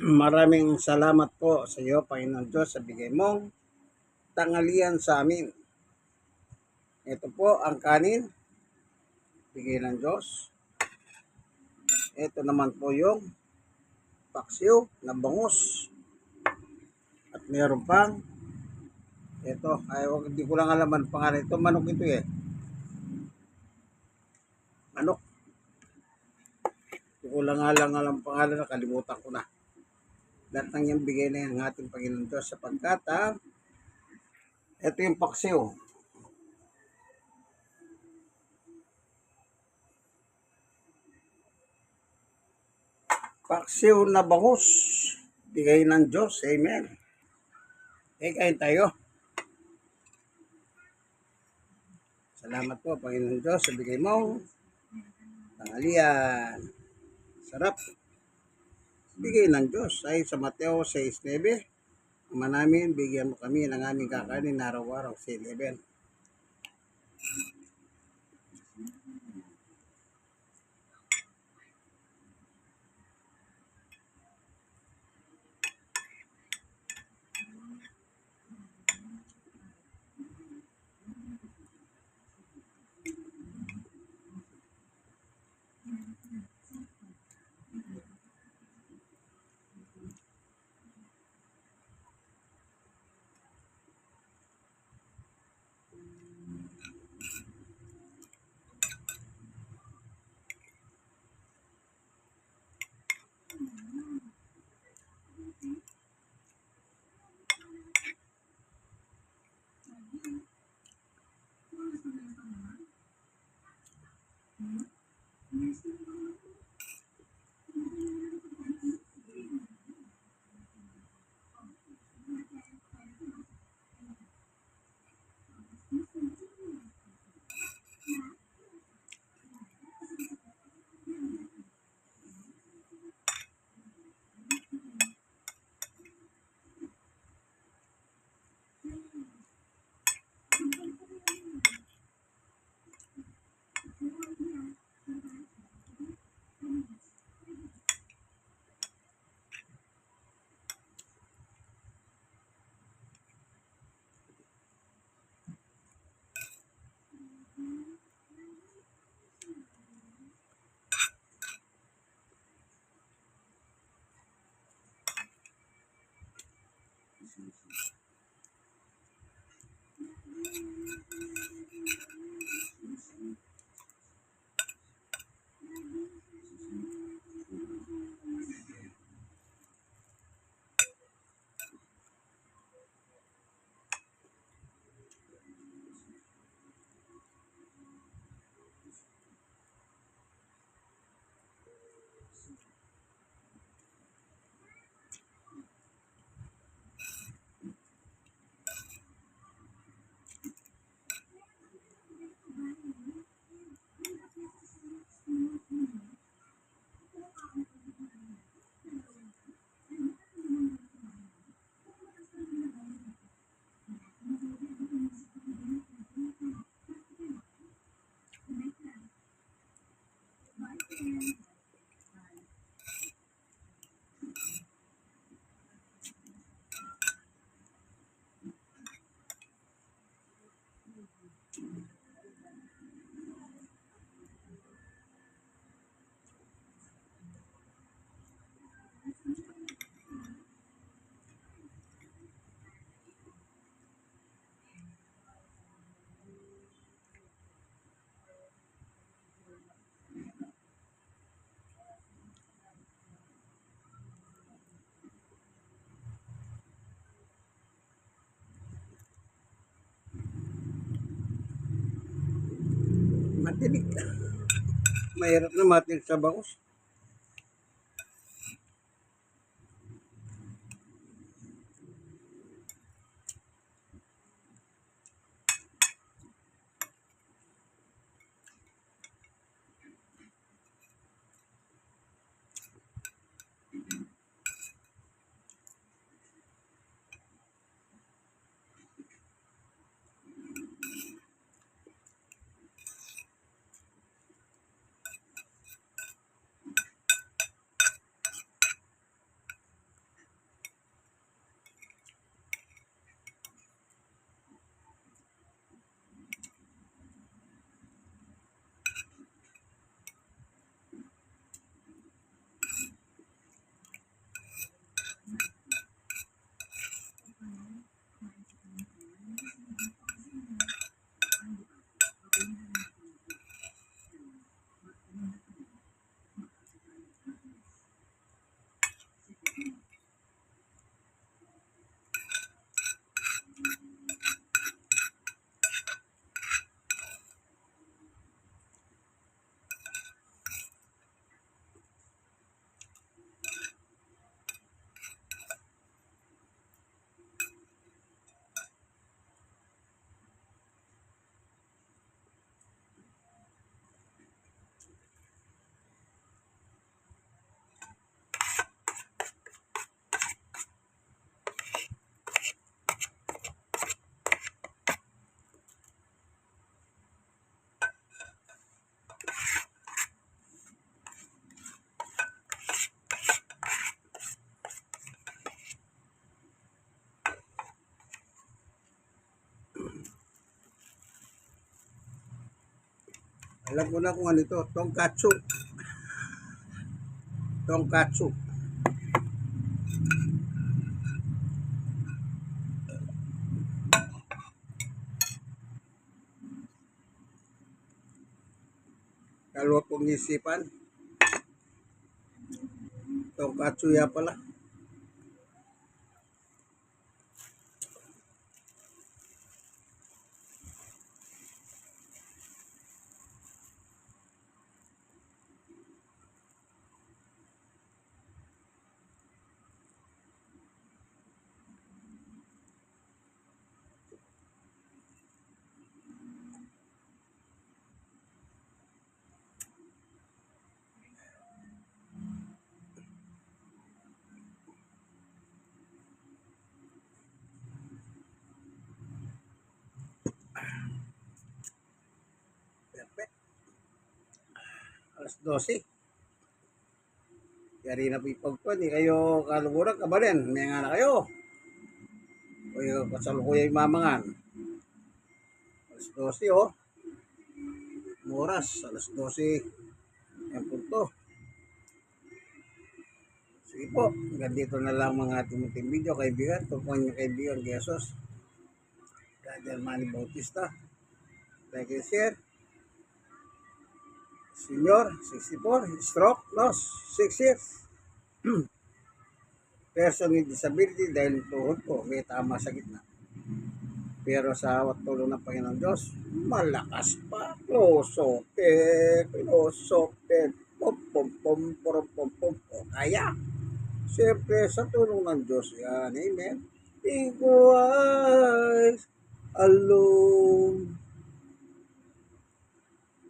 Maraming salamat po sa iyo, Panginoon Diyos, sa bigay mong tangalian sa amin. Ito po ang kanin, bigay ng Diyos. Ito naman po yung paksiw na bangus. At meron pang ito, ay hindi ko lang alam ang pangalan. Ito manok ito eh. Manok. Hindi ko lang alam ang pangalan, nakalimutan ko na. Lahat ng yung bigay na ng ating Panginoon Diyos sapagkat ah, ito yung paksiw. Paksiw na bangus. Bigay ng Diyos. Amen. Okay, kain tayo. Salamat po, Panginoon Diyos, sa bigay mong tangalian. Sarap. Bigay ng Diyos ay sa Mateo 6.9. Ama namin, bigyan mo kami ng aming kakanin araw-araw sa 11. Mahirap na matinig sa bangus. Alam ko na kung ano ito. Tonkatsu. Tonkatsu. Kalwa kong isipan. Tonkatsu ya pala. Alas 12. Yari na pipag po. Hindi kayo kaluguran. Kabalin. May nga na kayo. Yung kasalukuya yung mamangan. Alas 12 oh. Oras. Alas 12. Yan punto. Sige po. Hanggang dito na lang mga ating munting video. Kaibigan. Tupuan niyo kaibigan. Jesus. Brother Manny Bautista. Like and share. Senior, 64, stroke, loss, 6 years. Person with disability dahil tuhod ko, may tama sa gitna. Pero sa awat tulong ng Panginoon Diyos, malakas pa. Closote, closote, pom pom pom pom pom pom pom. Kaya, siyempre sa tulong ng Diyos, yan, amen. Ego eyes alone.